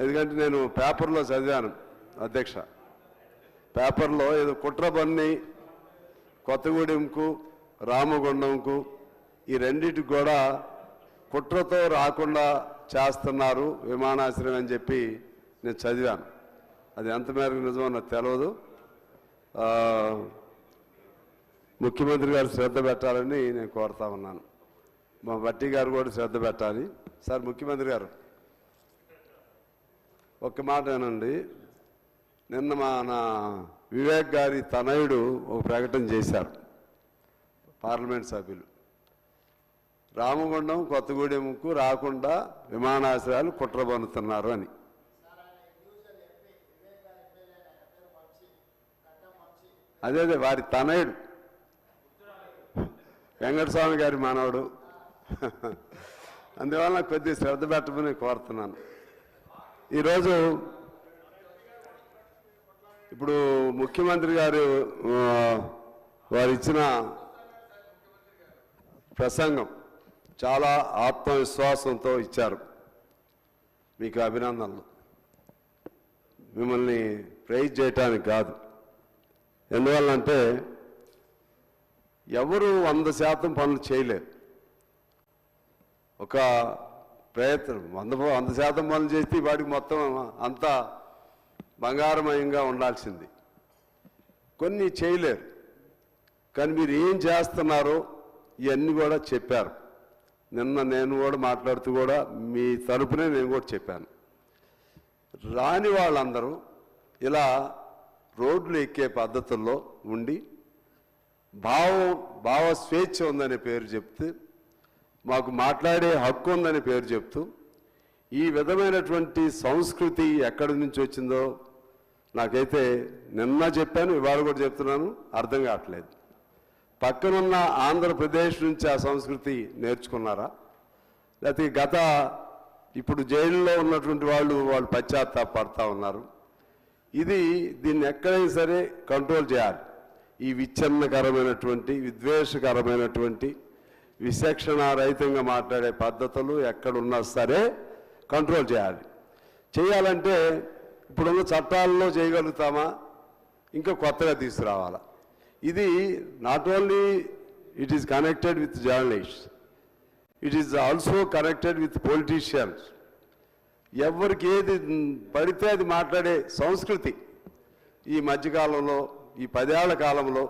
ఎందుకంటే నేను పేపర్లో చదివాను అధ్యక్ష. పేపర్లో ఏదో కుట్ర బన్ని కొత్తగూడెంకు రామగుండంకు ఈ రెండింటికి కూడా కుట్రతో రాకుండా చేస్తున్నారు విమానాశ్రయం అని చెప్పి నేను చదివాను. అది ఎంత మేరకు నిజమో నాకు తెలియదు ముఖ్యమంత్రి గారు శ్రద్ధ పెట్టాలని నేను కోరుతా ఉన్నాను. మా బట్టి గారు కూడా శ్రద్ధ పెట్టాలి. సార్ ముఖ్యమంత్రి గారు. ఒక్క మాట ఏనండి నిన్న మన వివేక్ గారి తనయుడు ఒక ప్రకటన చేశారు పార్లమెంట్ సభ్యులు. రామగుండం కొత్తగూడెంకు రాకుండా విమానాశ్రయాలు కుట్రబన్నుతున్నారు అని. అదే అదే వారి తనయుడు. వెంకటస్వామి గారి మానవుడు. అందువల్ల కొద్దిగా శ్రద్ధ పెట్టమని కోరుతున్నాను. ఈరోజు ఇప్పుడు ముఖ్యమంత్రి గారు వారు ఇచ్చిన ప్రసంగం చాలా ఆత్మవిశ్వాసంతో ఇచ్చారు మీకు అభినందనలు. మిమ్మల్ని ప్రైజ్ చేయటానికి కాదు. ఎందువల్లంటే ఎవరు వంద శాతం పనులు చేయలేరు. ఒక ప్రయత్నం. వంద వంద శాతం పనులు చేస్తే వాడికి మొత్తం అంతా బంగారమయంగా ఉండాల్సింది. కొన్ని చేయలేరు. కానీ మీరు ఏం చేస్తున్నారో ఇవన్నీ కూడా చెప్పారు. నిన్న నేను కూడా మాట్లాడుతూ కూడా మీ తరపునే నేను కూడా చెప్పాను. రాని వాళ్ళందరూ ఇలా రోడ్లు ఎక్కే పద్ధతుల్లో ఉండి భావం భావ స్వేచ్ఛ ఉందనే పేరు చెప్తే మాకు మాట్లాడే హక్కు ఉందని పేరు చెప్తూ ఈ విధమైనటువంటి సంస్కృతి ఎక్కడి నుంచి వచ్చిందో నాకైతే నిన్న చెప్పాను ఇవాళ కూడా చెప్తున్నాను అర్థం కావట్లేదు. పక్కనున్న ఆంధ్రప్రదేశ్ నుంచి ఆ సంస్కృతి నేర్చుకున్నారా? లేకపోతే గత ఇప్పుడు జైల్లో ఉన్నటువంటి వాళ్ళు వాళ్ళు పశ్చాత్తాపడతా ఉన్నారు. ఇది దీన్ని ఎక్కడైనా సరే కంట్రోల్ చేయాలి. ఈ విచ్ఛిన్నకరమైనటువంటి విద్వేషకరమైనటువంటి విచక్షణారహితంగా మాట్లాడే పద్ధతులు ఎక్కడున్నా సరే కంట్రోల్ చేయాలి. చేయాలంటే ఇప్పుడున్న చట్టాల్లో చేయగలుగుతామా? ఇంకా కొత్తగా తీసుకురావాలా? ఇది not only it is connected with journalist it is also connected with politicians ఎవరికి ఏది పడితే అది మాట్లాడే సంస్కృతి ఈ మధ్యకాలంలో ఈ పదేళ్ళ కాలంలో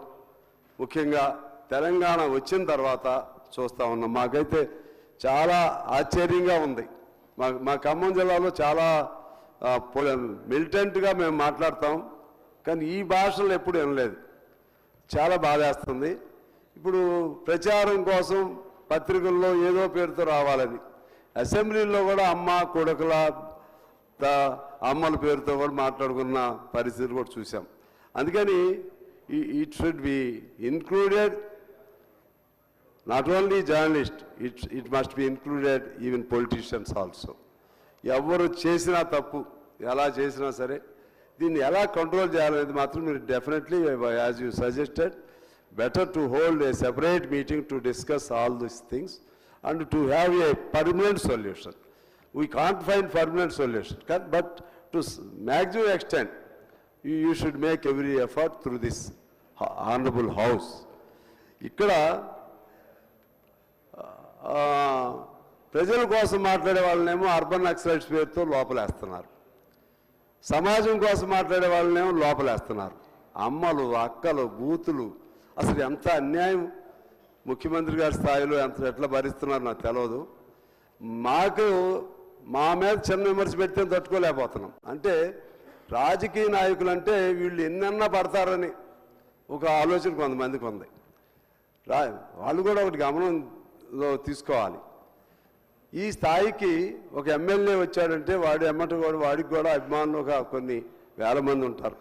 ముఖ్యంగా తెలంగాణ వచ్చిన తర్వాత చూస్తూ ఉన్నాం. మాకైతే చాలా ఆశ్చర్యంగా ఉంది. మా మా ఖమ్మం జిల్లాలో చాలా మిలిటెంట్గా మేము మాట్లాడతాం. కానీ ఈ భాషలు ఎప్పుడు వినలేదు. చాలా బాధేస్తుంది. ఇప్పుడు ప్రచారం కోసం పత్రికల్లో ఏదో పేరుతో రావాలని. అసెంబ్లీలో కూడా అమ్మ కొడుకుల త- అమ్మల పేరుతో కూడా మాట్లాడుకున్న పరిస్థితులు కూడా చూసాం అందుకని it should be included not only journalist it it must be included even politicians also ఎవరు చేసినా తప్పు ఎలా చేసినా సరే దీన్ని ఎలా కంట్రోల్ చేయాలనేది మాత్రం మీరు definitely as you suggested better to hold a separate meeting to discuss all these things and to have a permanent solution we can't find permanent solution but to maximum extent you should make every effort through this honourable house ఇక్కడ ఆ, ప్రజల కోసం మాట్లాడే వాళ్ళనేమో urban Naxalites పేరుతో లోపలేస్తున్నారు. సమాజం కోసం మాట్లాడే వాళ్ళనేమో లోపలేస్తున్నారు. అమ్మలు అక్కలు బూతులు అసలు ఎంత అన్యాయం? ముఖ్యమంత్రి గారి స్థాయిలో ఎంత ఎట్లా భరిస్తున్నారు నాకు తెలియదు మాకు మా మీద చిన్న విమర్శ పెడితే తట్టుకోలేకపోతున్నాం. అంటే రాజకీయ నాయకులు అంటే వీళ్ళు ఎన్నన్నా పడతారని ఒక ఆలోచన కొంతమందికి ఉంది. రా వాళ్ళు కూడా ఒకటి గమనం తీసుకోవాలి. ఈ స్థాయికి ఒక ఎమ్మెల్యే వచ్చాడంటే వాడు ఎమ్మటి కూడా వాడికి కూడా అభిమానులు ఒక కొన్ని వేల మంది ఉంటారు.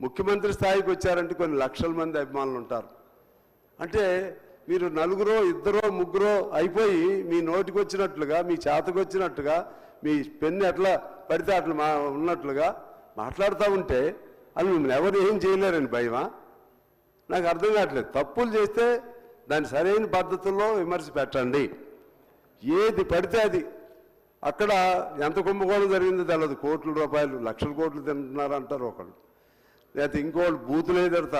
ముఖ్యమంత్రి స్థాయికి వచ్చారంటే కొన్ని లక్షల మంది అభిమానులు ఉంటారు. అంటే మీరు నలుగురో ఇద్దరో ముగ్గురో అయిపోయి మీ నోటికి వచ్చినట్లుగా మీ చేతకు వచ్చినట్టుగా మీ పెన్ను ఎట్లా పడితే అట్లా మా ఉన్నట్లుగా మాట్లాడుతూ ఉంటే అది మిమ్మల్ని ఎవరు ఏం చేయలేరని భయమా? నాకు అర్థం కావట్లేదు. తప్పులు చేస్తే దాన్ని సరైన పద్ధతుల్లో విమర్శ పెట్టండి ఏది పడితే అది. అక్కడ ఎంత కుంభకోణం జరిగిందో తెలియదు కోట్ల రూపాయలు లక్షల కోట్లు తింటున్నారు అంటారు ఒకళ్ళు. లేకపోతే ఇంకోళ్ళు బూతులే తిడతారు.